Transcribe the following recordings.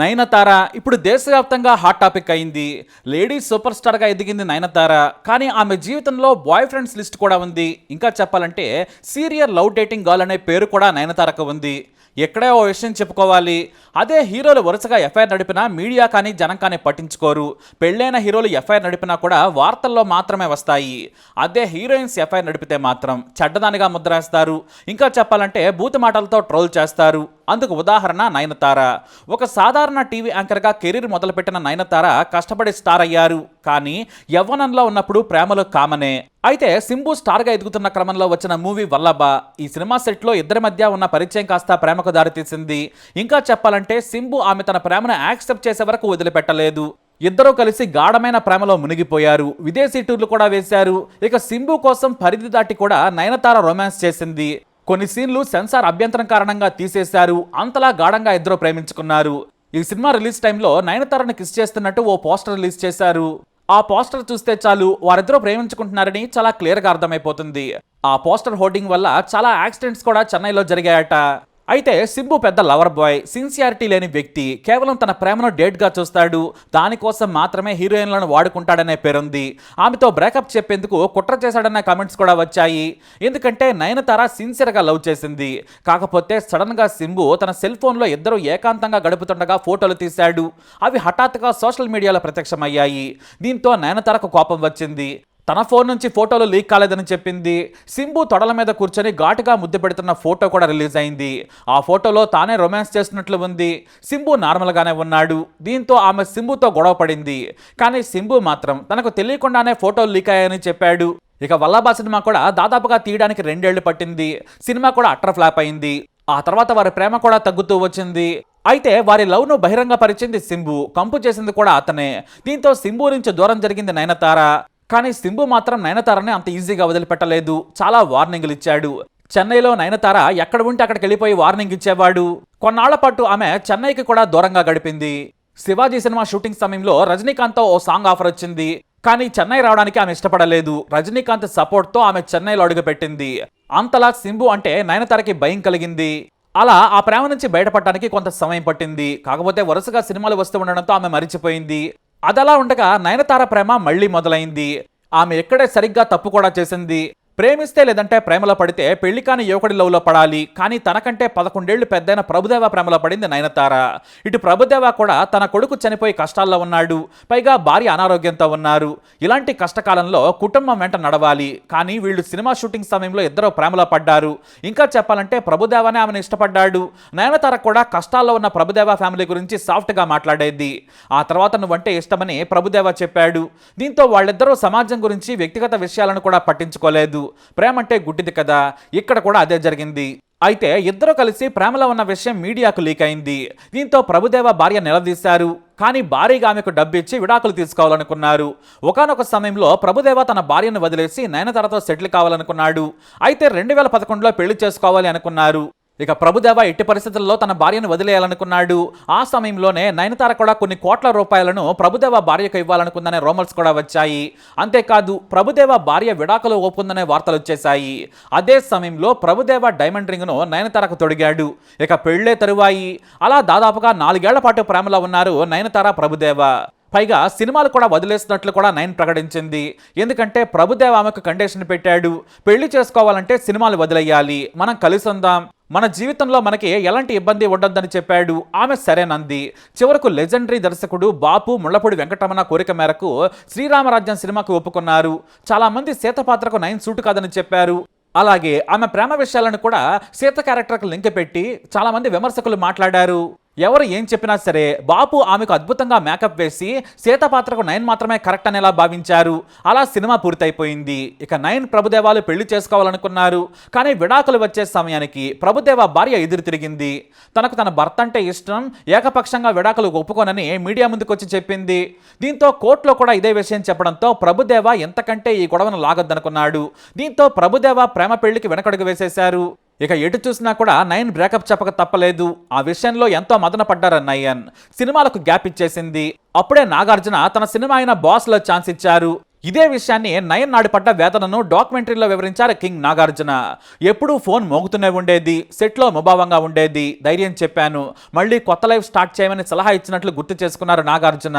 నయనతార ఇప్పుడు దేశవ్యాప్తంగా hot topic అయింది. లేడీస్ సూపర్ స్టార్గా ఎదిగింది నయనతార కానీ ఆమె జీవితంలో బాయ్ ఫ్రెండ్స్ లిస్ట్ కూడా ఉంది. ఇంకా చెప్పాలంటే సీరియల్ లవ్ డేటింగ్ గర్ల్ అనే పేరు కూడా నయనతారకు ఉంది. ఎక్కడే ఓ విషయం చెప్పుకోవాలి. అదే హీరోలు వరుసగా ఎఫ్ఐఆర్ నడిపినా మీడియా కానీ జనం కానీ పట్టించుకోరు. పెళ్ళైన హీరోలు ఎఫ్ఐఆర్ నడిపినా కూడా వార్తల్లో మాత్రమే వస్తాయి. అదే హీరోయిన్స్ ఎఫ్ఐఆర్ నడిపితే మాత్రం చెడ్డదానిగా ముద్రేస్తారు ఇంకా చెప్పాలంటే బూతు మాటలతో ట్రోల్ చేస్తారు. అందుకు ఉదాహరణ నయనతార. ఒక సాధారణ టీవీ యాంకర్గా కెరీర్ మొదలుపెట్టిన నయనతార కష్టపడి స్టార్ అయ్యారు. కానీ యవ్వనంలో ఉన్నప్పుడు ప్రేమలు కామనే. అయితే సింబు స్టార్గా ఎదుగుతున్న క్రమంలో వచ్చిన మూవీ వల్లభ. ఈ సినిమా సెట్లో ఇద్దరి మధ్య ఉన్న పరిచయం కాస్త ప్రేమకు దారితీసింది ఇంకా చెప్పాలంటే సింబు ఆమె తన ప్రేమను యాక్సెప్ట్ చేసే వరకు వదిలిపెట్టలేదు. ఇద్దరూ కలిసి గాఢమైన ప్రేమలో మునిగిపోయారు. విదేశీ టూర్లు కూడా వేశారు. ఇక సింబు కోసం పరిధి దాటి కూడా నయనతార రొమాన్స్ చేసింది. కొన్ని సీన్లు సెన్సార్ అభ్యంతరం కారణంగా తీసేశారు. అంతలా గాఢంగా ఇద్దరు ప్రేమించుకున్నారు. ఈ సినిమా రిలీజ్ టైంలో నయనతారను కిస్ చేస్తున్నట్టు ఓ పోస్టర్ రిలీజ్ చేశారు. ఆ పోస్టర్ చూస్తే చాలు వారిద్దరూ ప్రేమించుకుంటున్నారని చాలా క్లియర్గా అర్థమైపోతుంది. ఆ పోస్టర్ హోర్డింగ్ వల్ల చాలా యాక్సిడెంట్స్ కూడా చెన్నైలో జరిగాయట. అయితే సింబు పెద్ద లవర్ బాయ్ సిన్సియారిటీ లేని వ్యక్తి కేవలం తన ప్రేమను డేట్గా చూస్తాడు దానికోసం మాత్రమే హీరోయిన్లను వాడుకుంటాడనే పేరుంది. ఆమెతో బ్రేకప్ చెప్పేందుకు కుట్ర చేశాడనే కామెంట్స్ కూడా వచ్చాయి. ఎందుకంటే నయనతార సిన్సియర్గా లవ్ చేసింది. కాకపోతే సడన్గా సింబు తన సెల్ ఫోన్లో ఇద్దరు ఏకాంతంగా గడుపుతుండగా ఫోటోలు తీశాడు. అవి హఠాత్తుగా సోషల్ మీడియాలో ప్రత్యక్షమయ్యాయి. దీంతో నయనతారకు కోపం వచ్చింది. తన ఫోన్ నుంచి ఫోటోలు లీక్ కాలేదని చెప్పింది. సింబు తొడల మీద కూర్చొని ఘాటుగా ముద్దు పెడుతున్న ఫోటో కూడా రిలీజ్ అయింది. ఆ ఫోటోలో తానే రొమాన్స్ చేస్తున్నట్లు ఉంది. సింబు నార్మల్గానే ఉన్నాడు. దీంతో ఆమె సింబుతో గొడవ పడింది. కానీ సింబు మాత్రం తనకు తెలియకుండానే ఫోటోలు లీక్ అయ్యాయని చెప్పాడు. ఇక వల్లభా సినిమా కూడా దాదాపుగా తీయడానికి రెండేళ్ళు పట్టింది. సినిమా కూడా అట్టర్ ఫ్లాప్ అయింది. ఆ తర్వాత వారి ప్రేమ కూడా తగ్గుతూ వచ్చింది. అయితే వారి లవ్ను బహిరంగ పరిచింది సింబు. కంపు చేసింది కూడా అతనే. దీంతో సింబు నుంచి దూరం జరిగింది నయనతార. కానీ సింబు మాత్రం నయనతారని అంత ఈజీగా వదిలిపెట్టలేదు. చాలా వార్నింగ్లు ఇచ్చాడు. చెన్నైలో నయనతార ఎక్కడ ఉంటే అక్కడికి వెళ్ళిపోయి వార్నింగ్ ఇచ్చేవాడు. కొన్నాళ్ళ పాటు ఆమె చెన్నైకి కూడా దూరంగా గడిపింది. శివాజీ సినిమా షూటింగ్ సమయంలో రజనీకాంత్తో ఓ సాంగ్ ఆఫర్ వచ్చింది. కానీ చెన్నై రావడానికి ఆమె ఇష్టపడలేదు. రజనీకాంత్ సపోర్ట్తో ఆమె చెన్నైలో అడుగుపెట్టింది. అంతలా సింబు అంటే నయనతారకి భయం కలిగింది. అలా ఆ ప్రేమ నుంచి బయటపడటానికి కొంత సమయం పట్టింది. కాకపోతే వరుసగా సినిమాలు వస్తూ ఉండడంతో ఆమె మరిచిపోయింది. అదలా ఉండగా నయనతార ప్రేమ మళ్ళీ మొదలైంది. ఆమె ఎక్కడే సరిగ్గా తప్పు కూడా చేసింది. ప్రేమిస్తే లేదంటే ప్రేమలో పడితే పెళ్ళి కాని యువకుడి లవ్లో పడాలి. కానీ తనకంటే పదకొండేళ్ళు పెద్దైన ప్రభుదేవ ప్రేమలో పడింది నయనతార. ఇటు ప్రభుదేవ కూడా తన కొడుకు చనిపోయి కష్టాల్లో ఉన్నాడు. పైగా భార్య అనారోగ్యంతో ఉన్నారు. ఇలాంటి కష్టకాలంలో కుటుంబం వెంట నడవాలి. కానీ వీళ్ళు సినిమా షూటింగ్ సమయంలో ఇద్దరు ప్రేమలో పడ్డారు. ఇంకా చెప్పాలంటే ప్రభుదేవనే ఆమెను ఇష్టపడ్డాడు. నయనతార కూడా కష్టాల్లో ఉన్న ప్రభుదేవ ఫ్యామిలీ గురించి సాఫ్ట్గా మాట్లాడేది. ఆ తర్వాత నువ్వంటే ఇష్టమని ప్రభుదేవ చెప్పాడు. దీంతో వాళ్ళిద్దరూ సమాజం గురించి వ్యక్తిగత విషయాలను కూడా పట్టించుకోలేదు. ప్రేమ అంటే గుడ్డిది కదా ఇక్కడ కూడా అదే జరిగింది. అయితే ఇద్దరు కలిసి ప్రేమలో ఉన్న విషయం మీడియాకు లీక్ అయింది. దీంతో ప్రభుదేవ భార్య నిలదీశారు. కానీ భారీగా ఆమెకు డబ్బిచ్చి విడాకులు తీసుకోవాలనుకున్నారు. ఒకనొక సమయంలో ప్రభుదేవ తన భార్యను వదిలేసి నయనతారతో సెటిల్ కావాలనుకున్నాడు. అయితే రెండు వేల పదకొండులో పెళ్ళి చేసుకోవాలి అనుకున్నారు. ఇక ప్రభుదేవ ఎట్టి పరిస్థితుల్లో తన భార్యను వదిలేయాలనుకున్నాడు. ఆ సమయంలోనే నయనతార కూడా కొన్ని కోట్ల రూపాయలను ప్రభుదేవ భార్యకు ఇవ్వాలనుకుందనే రోమల్స్ కూడా వచ్చాయి. అంతేకాదు ప్రభుదేవ భార్య విడాకులు ఒప్పుందనే వార్తలు వచ్చేశాయి. అదే సమయంలో ప్రభుదేవ డైమండ్ రింగ్ను నయనతారకు తొడిగాడు. ఇక పెళ్ళే తరువాయి. అలా దాదాపుగా నాలుగేళ్ళ పాటు ప్రేమలో ఉన్నారు నయనతార ప్రభుదేవ పైగా సినిమాలు కూడా వదిలేసినట్లు కూడా నయన్ ప్రకటించింది. ఎందుకంటే ప్రభుదేవ ఆమెకు కండిషన్ పెట్టాడు. పెళ్ళి చేసుకోవాలంటే సినిమాలు వదిలేయాలి. మనం కలిసి ఉందాం మన జీవితంలో మనకి ఎలాంటి ఇబ్బంది ఉండొద్దని చెప్పాడు. ఆమె సరేనంది. చివరకు లెజెండరీ దర్శకుడు బాపు ముళ్ళపూడి వెంకటరమణ కోరిక మేరకు శ్రీరామరాజ్యం సినిమాకు ఒప్పుకున్నారు. చాలామంది సీత పాత్రకు నయన్ సూటు కాదని చెప్పారు. అలాగే ఆమె ప్రేమ విషయాలను కూడా సీత క్యారెక్టర్కి లింక్ పెట్టి చాలామంది విమర్శకులు మాట్లాడారు. ఎవరు ఏం చెప్పినా సరే బాపు ఆమెకు అద్భుతంగా మేకప్ వేసి సీత పాత్రకు నయన్ మాత్రమే కరెక్ట్ అనేలా భావించారు. అలా సినిమా పూర్తయిపోయింది. ఇక నయన్ ప్రభుదేవాలు పెళ్ళి చేసుకోవాలనుకున్నారు. కానీ విడాకులు వచ్చే సమయానికి ప్రభుదేవ భార్య ఎదురు తిరిగింది. తనకు తన భర్త అంటే ఇష్టం. ఏకపక్షంగా విడాకులు ఒప్పుకోనని మీడియా ముందుకొచ్చి చెప్పింది. దీంతో కోర్టులో కూడా ఇదే విషయం చెప్పడంతో ప్రభుదేవ ఎంతకంటే ఈ గొడవను లాగొద్దనుకున్నాడు. దీంతో ప్రభుదేవ ప్రేమ పెళ్ళికి వెనకడుగు వేసేశారు. ఇక ఎటు చూసినా కూడా నయన్ బ్రేకప్ చెప్పక తప్పలేదు. ఆ విషయంలో ఎంతో మదన పడ్డారు నయన్. సినిమాలకు గ్యాప్ ఇచ్చేసింది. అప్పుడే నాగార్జున తన సినిమా అయిన బాస్లో ఛాన్స్ ఇచ్చారు. ఇదే విషయాన్ని నయన్ నాడు పడ్డ వేదనను డాక్యుమెంటరీలో వివరించారు కింగ్ నాగార్జున. ఎప్పుడూ ఫోన్ మోగుతూనే ఉండేది సెట్లో ముభావంగా ఉండేది ధైర్యం చెప్పాను. మళ్ళీ కొత్త లైఫ్ స్టార్ట్ చేయమని సలహా ఇచ్చినట్లు గుర్తు చేసుకున్నారు నాగార్జున.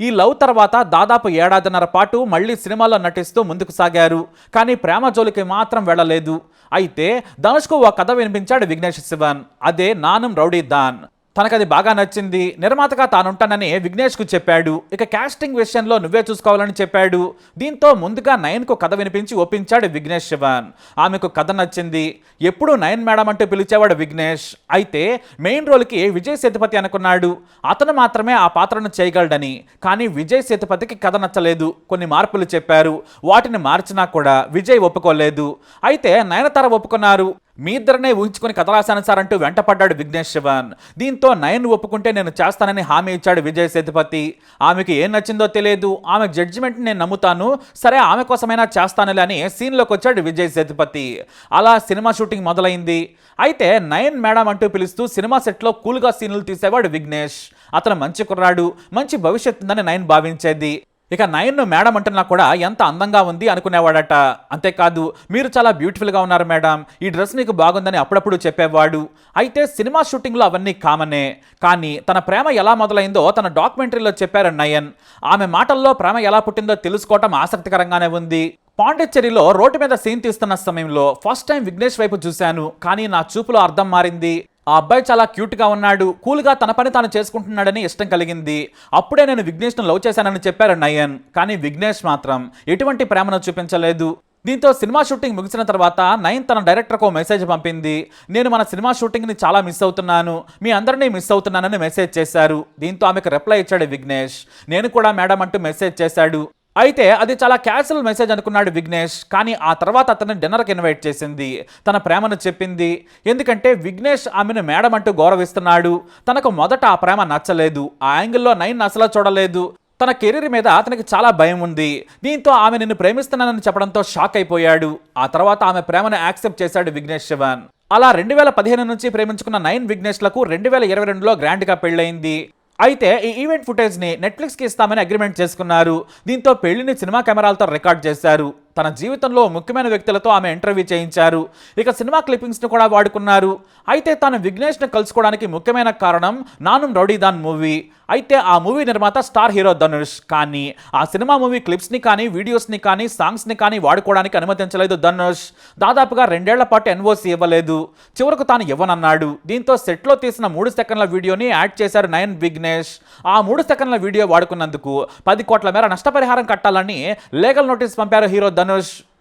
ఈ లవ్ తర్వాత దాదాపు ఏడాదిన్నర పాటు మళ్ళీ సినిమాలో నటిస్తూ ముందుకు సాగారు. కానీ ప్రేమ జోలికి మాత్రం వెళ్ళలేదు. అయితే ధనుష్కు ఓ కథ వినిపించాడు విఘ్నేష్ శివన్. అదే నానం రౌడీ దాన్. తనకది బాగా నచ్చింది. నిర్మాతగా తానుంటానని విఘ్నేష్కు చెప్పాడు. ఇక క్యాస్టింగ్ విషయంలో నువ్వే చూసుకోవాలని చెప్పాడు. దీంతో ముందుగా నయన్కు కథ వినిపించి ఒప్పించాడు విఘ్నేష్ శివన్. ఆమెకు కథ నచ్చింది. ఎప్పుడూ నయన్ మేడం అంటూ పిలిచేవాడు విఘ్నేష్. అయితే మెయిన్ రోల్కి విజయ్ సేతుపతి అనుకున్నాడు. అతను మాత్రమే ఆ పాత్రను చేయగలడని. కానీ విజయ్ సేతుపతికి కథ నచ్చలేదు. కొన్ని మార్పులు చెప్పారు. వాటిని మార్చినా కూడా విజయ్ ఒప్పుకోలేదు. అయితే నయనతార ఒప్పుకున్నారు. మీ ఇద్దరినే ఊహించుకుని కథ రాశాను సార్ అంటూ వెంటపడ్డాడు విఘ్నేష్ శివన్. దీంతో నయన్ ఒప్పుకుంటే నేను చేస్తానని హామీ ఇచ్చాడు విజయ్ సేతుపతి. ఆమెకి ఏం నచ్చిందో తెలియదు. ఆమె జడ్జిమెంట్ నేను నమ్ముతాను. సరే ఆమె కోసమైనా చేస్తానులే అని సీన్లోకి వచ్చాడు విజయ్ సేతుపతి. అలా సినిమా షూటింగ్ మొదలైంది. అయితే నయన్ మేడం అంటూ పిలుస్తూ సినిమా సెట్లో కూల్గా సీన్లు తీసేవాడు విఘ్నేష్. అతను మంచి కుర్రాడు. మంచి భవిష్యత్తు ఉందని నయన్ భావించేది. ఇక నయన్ను మేడం అంటున్నా కూడా ఎంత అందంగా ఉంది అనుకునేవాడట. అంతేకాదు మీరు చాలా బ్యూటిఫుల్గా ఉన్నారు మేడం. ఈ డ్రెస్ నీకు బాగుందని అప్పుడప్పుడు చెప్పేవాడు. అయితే సినిమా షూటింగ్లో అవన్నీ కామనే. కానీ తన ప్రేమ ఎలా మొదలైందో తన డాక్యుమెంటరీలో చెప్పారు నయన్. ఆమె మాటల్లో ప్రేమ ఎలా పుట్టిందో తెలుసుకోవటం ఆసక్తికరంగానే ఉంది. పాండిచ్చేరిలో రోడ్డు మీద సీన్ తీస్తున్న సమయంలో ఫస్ట్ టైం విఘ్నేష్ వైపు చూశాను. కానీ నా చూపులో అర్థం మారింది. ఆ అబ్బాయి చాలా క్యూట్గా ఉన్నాడు కూల్గా తన పని తాను చేసుకుంటున్నాడని ఇష్టం కలిగింది. అప్పుడే నేను విఘ్నేష్ను లవ్ చేశానని చెప్పారు నయన్. కానీ విఘ్నేష్ మాత్రం ఎటువంటి ప్రేమను చూపించలేదు. దీంతో సినిమా షూటింగ్ ముగిసిన తర్వాత నయన్ తన డైరెక్టర్కు మెసేజ్ పంపింది. నేను మన సినిమా షూటింగ్ని చాలా మిస్ అవుతున్నాను. మీ అందరినీ మిస్ అవుతున్నానని మెసేజ్ చేశారు. దీంతో ఆమెకు రిప్లై ఇచ్చాడు విఘ్నేష్. నేను కూడా మేడం అంటూ మెసేజ్ చేశాడు. అయితే అది చాలా క్యాజువల్ మెసేజ్ అనుకున్నాడు విఘ్నేష్ కానీ ఆ తర్వాత అతన్ని డిన్నర్కి ఇన్వైట్ చేసింది. తన ప్రేమను చెప్పింది. ఎందుకంటే విఘ్నేష్ ఆమెను మేడం అంటూ గౌరవిస్తున్నాడు. తనకు మొదట ఆ ప్రేమ నచ్చలేదు. ఆ యాంగిల్లో నైన్ అసలు చూడలేదు. తన కెరీర్ మీద అతనికి చాలా భయం ఉంది. దీంతో ఆమె నిన్ను ప్రేమిస్తున్నానని చెప్పడంతో షాక్ అయిపోయాడు. ఆ తర్వాత ఆమె ప్రేమను యాక్సెప్ట్ చేశాడు విఘ్నేష్ శివన్. అలా రెండు వేల పదిహేను నుంచి ప్రేమించుకున్న నైన్ విఘ్నేష్లకు రెండు వేల ఇరవై రెండులో గ్రాండ్గా పెళ్ళయింది. అయితే ఈ ఈవెంట్ ఫుటేజ్ని నెట్ఫ్లిక్స్కి ఇస్తామని అగ్రిమెంట్ చేసుకున్నారు. దీంతో పెళ్ళిని సినిమా కెమెరాలతో రికార్డ్ చేశారు. తన జీవితంలో ముఖ్యమైన వ్యక్తులతో ఆమె ఇంటర్వ్యూ చేయించారు. ఇక సినిమా క్లిప్పింగ్స్ను కూడా వాడుకున్నారు. అయితే తాను విఘ్నేష్ను కలుసుకోవడానికి ముఖ్యమైన కారణం నాను రౌడీదాన్ మూవీ. అయితే ఆ మూవీ నిర్మాత స్టార్ హీరో ధనుష్. కానీ ఆ సినిమా మూవీ క్లిప్స్ని కానీ వీడియోస్ని కానీ సాంగ్స్ని కానీ వాడుకోవడానికి అనుమతించలేదు ధనుష్. దాదాపుగా రెండేళ్ళ పాటు ఎన్ఓసి ఇవ్వలేదు. చివరకు తాను ఇవ్వనన్నాడు. దీంతో సెట్లో తీసిన మూడు సెకండ్ల వీడియోని యాడ్ చేశారు నయన్ విఘ్నేష్. ఆ మూడు సెకండ్ల వీడియో వాడుకున్నందుకు పది కోట్ల మేర నష్టపరిహారం కట్టాలని లీగల్ నోటీస్ పంపారు హీరో ధనుష్.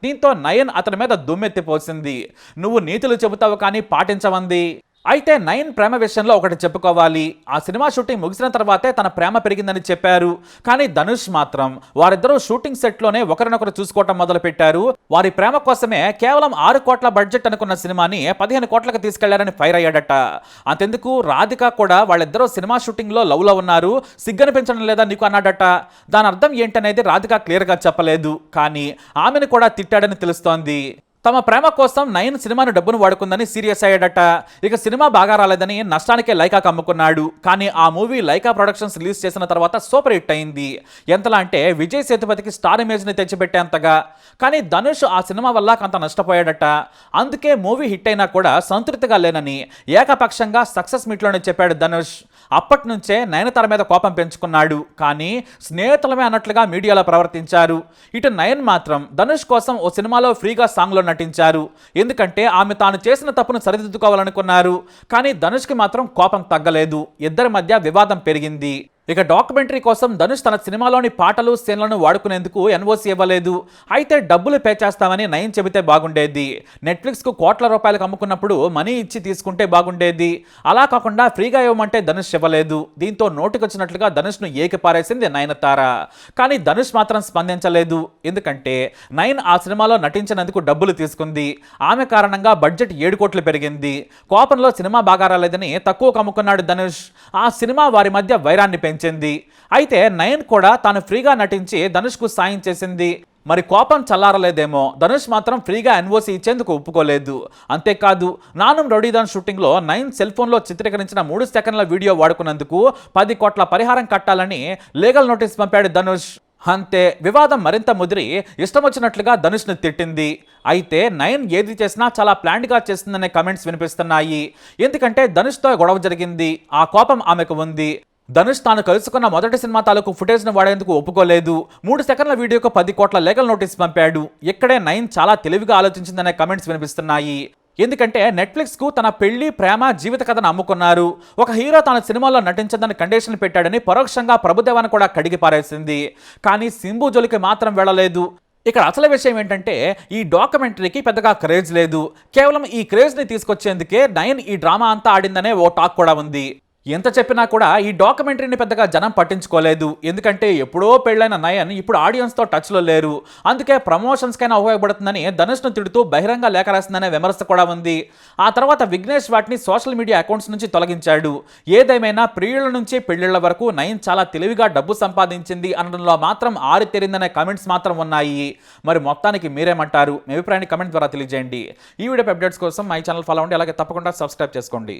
దీంతో నయన్ అతని మీద దుమ్మెత్తిపోసింది. నువ్వు నీతులు చెబుతావు కానీ పాటించవంది అయితే నయన్ ప్రేమ విషయంలో ఒకటి చెప్పుకోవాలి. ఆ సినిమా షూటింగ్ ముగిసిన తర్వాతే తన ప్రేమ పెరిగిందని చెప్పారు. కానీ ధనుష్ మాత్రం వారిద్దరూ షూటింగ్ సెట్లోనే ఒకరినొకరు చూసుకోవటం మొదలుపెట్టారు. వారి ప్రేమ కోసమే కేవలం ఆరు కోట్ల బడ్జెట్ అనుకున్న సినిమాని పదిహేను కోట్లకు తీసుకెళ్ళారని ఫైర్ అయ్యాడట. అంతెందుకు రాధిక కూడా వాళ్ళిద్దరూ సినిమా షూటింగ్లో లవ్లో ఉన్నారు. సిగ్గనిపించడం లేదా నీకు అన్నాడట. దాని అర్థం ఏంటనేది రాధిక క్లియర్గా చెప్పలేదు. కానీ ఆమెను కూడా తిట్టాడని తెలుస్తోంది. తమ ప్రేమ కోసం నయన్ సినిమాను డబ్బును వాడుకుందని సీరియస్ అయ్యాడట. ఇక సినిమా బాగా రాలేదని నష్టానికే లైకాకు అమ్ముకున్నాడు కానీ ఆ మూవీ లైకా ప్రొడక్షన్స్ రిలీజ్ చేసిన తర్వాత సూపర్ హిట్ అయింది. ఎంతలా అంటే విజయ్ సేతుపతికి స్టార్ ఇమేజ్ని తెచ్చిపెట్టేంతగా. కానీ ధనుష్ ఆ సినిమా వల్ల కొంత నష్టపోయాడట. అందుకే మూవీ హిట్ అయినా కూడా సంతృప్తిగా లేనని ఏకపక్షంగా సక్సెస్ మీట్లోనే చెప్పాడు ధనుష్. అప్పటి నుంచే నయనతార మీద కోపం పెంచుకున్నాడు. కానీ స్నేహితులమే అన్నట్లుగా మీడియాలో ప్రవర్తించారు. ఇటు నయన్ మాత్రం ధనుష్ కోసం ఓ సినిమాలో ఫ్రీగా సాంగ్లో నటించారు. ఎందుకంటే ఆమె తాను చేసిన తప్పును సరిదిద్దుకోవాలనుకున్నారు. కానీ ధనుష్కి మాత్రం కోపం తగ్గలేదు. ఇద్దరి మధ్య వివాదం పెరిగింది. ఇక డాక్యుమెంటరీ కోసం ధనుష్ తన సినిమాలోని పాటలు సీన్లను వాడుకునేందుకు ఎన్ఓసి ఇవ్వలేదు. అయితే డబ్బులు పే చేస్తామని నయం చెబితే బాగుండేది. నెట్ఫ్లిక్స్కు కోట్ల రూపాయలకు అమ్ముకున్నప్పుడు మనీ ఇచ్చి తీసుకుంటే బాగుండేది. అలా కాకుండా ఫ్రీగా ఇవ్వమంటే ధనుష్ ఇవ్వలేదు. దీంతో నోటికొచ్చినట్లుగా ధనుష్ను ఏకిపారేసింది నయనతార. కానీ ధనుష్ మాత్రం స్పందించలేదు. ఎందుకంటే నయన్ ఆ సినిమాలో నటించినందుకు డబ్బులు తీసుకుంది. ఆమె కారణంగా బడ్జెట్ ఏడు కోట్లు పెరిగింది. కోపంలో సినిమా బాగా రాలేదని తక్కువ కమ్ముకున్నాడు ధనుష్. ఆ సినిమా వారి మధ్య వైరాన్ని పెంచింది అయితే నయన్ కూడా తాను ఫ్రీగా నటించి ధనుష్కు సాయం చేసింది. మరి కోపం చల్లారలేదేమో. ధనుష్ మాత్రం ఫ్రీగా ఎన్ఓసి ఇచ్చేందుకు ఒప్పుకోలేదు. అంతేకాదు నానం రౌడీదాన్ షూటింగ్లో నైన్ సెల్ ఫోన్లో చిత్రీకరించిన మూడు సెకండ్ల వీడియో వాడుకున్నందుకు పది కోట్ల పరిహారం కట్టాలని లీగల్ నోటీస్ పంపాడు ధనుష్. అంతే వివాదం మరింత ముదిరి ఇష్టం వచ్చినట్లుగా ధనుష్ను తిట్టింది. అయితే నయన్ ఏది చేసినా చాలా ప్లాన్డ్గా చేస్తుందనే కమెంట్స్ వినిపిస్తున్నాయి. ఎందుకంటే ధనుష్తో గొడవ జరిగింది. ఆ కోపం ఆమెకు ఉంది. ధనుష్ తాను కలుసుకున్న మొదటి సినిమా తాలూకు ఫుటేజ్ను వాడేందుకు ఒప్పుకోలేదు. మూడు సెకండ్ల వీడియోకు పది కోట్ల లీగల్ నోటీస్ పంపాడు. ఇక్కడే నయన్ చాలా తెలివిగా ఆలోచించిందనే కమెంట్స్ వినిపిస్తున్నాయి. ఎందుకంటే నెట్ఫ్లిక్స్కు తన పెళ్ళి ప్రేమ జీవిత కథను అమ్ముకున్నారు. ఒక హీరో తన సినిమాలో నటించదని కండిషన్ పెట్టాడని పరోక్షంగా ప్రభుదేవాన్ని కూడా కడిగి పారేసింది. కానీ సింబు జోలికి మాత్రం వెళ్ళలేదు. ఇక్కడ అసలు విషయం ఏంటంటే ఈ డాక్యుమెంటరీకి పెద్దగా క్రేజ్ లేదు. కేవలం ఈ క్రేజ్ని తీసుకొచ్చేందుకే నయన్ ఈ డ్రామా అంతా ఆడిందనే ఓ టాక్ కూడా ఉంది. ఎంత చెప్పినా కూడా ఈ డాక్యుమెంటరీని పెద్దగా జనం పట్టించుకోలేదు. ఎందుకంటే ఎప్పుడో పెళ్ళైన నయన్ ఇప్పుడు ఆడియన్స్తో టచ్లో లేరు. అందుకే ప్రమోషన్స్కైనా ఉపయోగపడుతుందని ధనుష్ను తిడుతూ బహిరంగ లేఖ రాసిందనే విమర్శ కూడా ఉంది. ఆ తర్వాత విఘ్నేష్ వాటిని సోషల్ మీడియా అకౌంట్స్ నుంచి తొలగించాడు. ఏదేమైనా ప్రియుల నుంచి పెళ్ళిళ్ళ వరకు నయన్ చాలా తెలివిగా డబ్బు సంపాదించింది అనడంలో మాత్రం ఆరితేరిందనే కమెంట్స్ మాత్రం ఉన్నాయి. మరి మొత్తానికి మీరేమంటారు? మీ అభిప్రాయాన్ని కమెంట్ ద్వారా తెలియజేయండి. ఈ వీడియో అప్డేట్స్ కోసం మై ఛానల్ ఫాలో అవ్వండి. అలాగే తప్పకుండా సబ్స్క్రైబ్ చేసుకోండి.